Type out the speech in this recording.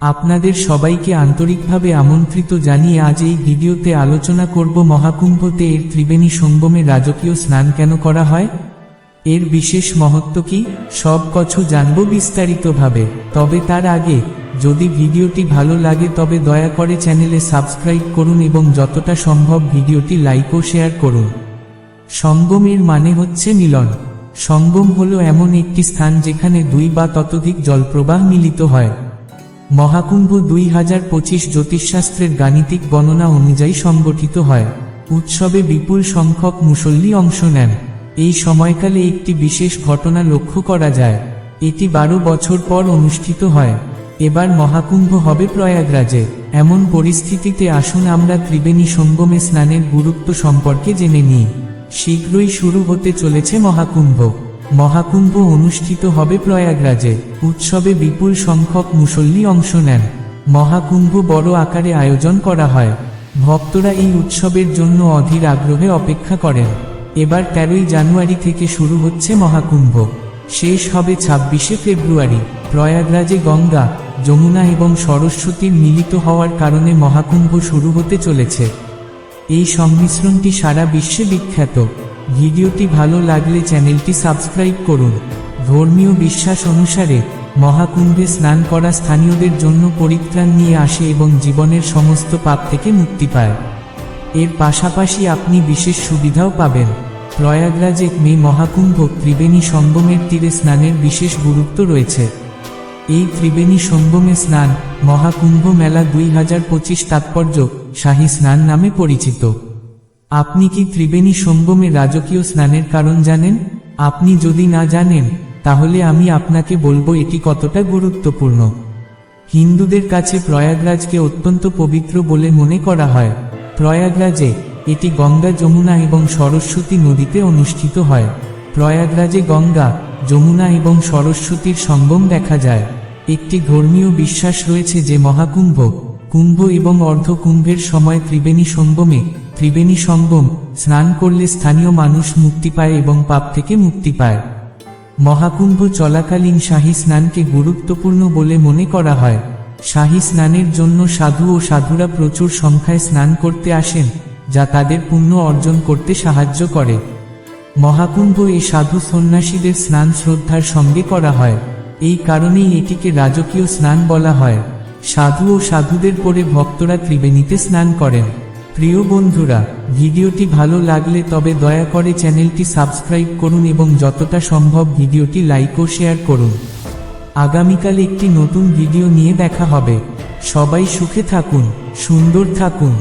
আপনাদের সবাইকে আন্তরিকভাবে আমন্ত্রিত জানিয়ে আজ এই ভিডিওতে আলোচনা করব মহাকুম্ভতে এর ত্রিবেণী সঙ্গমে রাজকীয় স্নান কেন করা হয়? এর বিশেষ মহত্ব কি? সব কিছু জানব বিস্তারিতভাবে। তবে তার আগে, যদি ভিডিওটি ভালো লাগে তবে দয়া করে চ্যানেলে সাবস্ক্রাইব করুন এবং যতটা সম্ভব ভিডিওটি লাইক ও শেয়ার করুন। সঙ্গমের মানে হচ্ছে মিলন। সঙ্গম হলো এমন একটি স্থান যেখানে দুই বা ততোধিক জলপ্রবাহ মিলিত হয়। মহাকুম্ভ দুই হাজার পঁচিশ জ্যোতিষশাস্ত্রের গাণিতিক গণনা অনুযায়ী সংগঠিত হয়। উৎসবে বিপুল সংখ্যক মুসল্লি অংশ নেন। এই সময়কালে একটি বিশেষ ঘটনা লক্ষ্য করা যায়। এটি বারো বছর পর অনুষ্ঠিত হয়। এবার মহাকুম্ভ হবে প্রয়াগরাজে। এমন পরিস্থিতিতে আসুন আমরা ত্রিবেণী সঙ্গমে স্নানের গুরুত্ব সম্পর্কে জেনে নিই। শীঘ্রই শুরু হতে চলেছে মহাকুম্ভ। মহাকুম্ভ অনুষ্ঠিত হবে প্রয়াগরাজে। উৎসবে বিপুল সংখ্যক মুসল্লি অংশ নেন। মহাকুম্ভ বড় আকারে আয়োজন করা হয়। ভক্তরা এই উৎসবের জন্য অধীর আগ্রহে অপেক্ষা করেন। এবার তেরোই জানুয়ারি থেকে শুরু হচ্ছে মহাকুম্ভ। শেষ হবে ছাব্বিশে ফেব্রুয়ারি। প্রয়াগরাজে গঙ্গা, যমুনা এবং সরস্বতীর মিলিত হওয়ার কারণে মহাকুম্ভ শুরু হতে চলেছে। এই সংমিশ্রণটি সারা বিশ্বে বিখ্যাত। ভিডিওটি ভালো লাগলে চ্যানেলটি সাবস্ক্রাইব করুন। ধর্মীয় বিশ্বাস অনুসারে, মহাকুম্ভে স্নান করা স্থানীয়দের জন্য পরিত্রাণ নিয়ে আসে এবং জীবনের সমস্ত পাপ থেকে মুক্তি পায়। এর পাশাপাশি আপনি বিশেষ সুবিধাও পাবেন। প্রয়াগরাজে মে মহাকুম্ভ ত্রিবেণী সঙ্গমের তীরে স্নানের বিশেষ গুরুত্ব রয়েছে। এই ত্রিবেণী সঙ্গমে স্নান মহাকুম্ভ মেলা দুই হাজার পঁচিশ তাৎপর্য শাহী স্নান নামে পরিচিত। আপনি কি ত্রিবেণী সঙ্গমে রাজকীয় স্নানের কারণ জানেন? আপনি যদি না জানেন, তাহলে আমি আপনাকে বলব এটি কতটা গুরুত্বপূর্ণ। হিন্দুদের কাছে প্রয়াগরাজকে অত্যন্ত পবিত্র বলে মনে করা হয়। প্রয়াগরাজে এটি গঙ্গা, যমুনা এবং সরস্বতী নদীতে অনুষ্ঠিত হয়। প্রয়াগরাজে গঙ্গা, যমুনা এবং সরস্বতীর সঙ্গম দেখা যায়। একটি ধর্মীয় বিশ্বাস রয়েছে যে মহাকুম্ভ, কুম্ভ এবং অর্ধকুম্ভের সময় ত্রিবেণী সঙ্গমে ত্রিবেণী সঙ্গম স্নান করলে স্থানীয় মানুষ মুক্তি পায় এবং পাপ থেকে মুক্তি পায়। মহাকুম্ভ চলাকালীন শাহী স্নানকে গুরুত্বপূর্ণ বলে মনে করা হয়। শাহী স্নানের জন্য সাধু ও সাধুরা প্রচুর সংখ্যায় স্নান করতে আসেন, যা তাদের পুণ্য অর্জন করতে সাহায্য করে। মহাকুম্ভ এ সাধু সন্ন্যাসীদের স্নান শ্রদ্ধার সঙ্গে করা হয়। এই কারণেই এটিকে রাজকীয় স্নান বলা হয়। সাধু ও সাধুদের পরে ভক্তরা ত্রিবেণীতে স্নান করেন। প্রিয় বন্ধুরা, ভিডিওটি ভালো লাগলে তবে দয়া করে চ্যানেলটি সাবস্ক্রাইব করুন এবং যতটা সম্ভব ভিডিওটি লাইক ও শেয়ার করুন। আগামীকাল একটি নতুন ভিডিও নিয়ে দেখা হবে। সবাই সুখে থাকুন, সুন্দর থাকুন।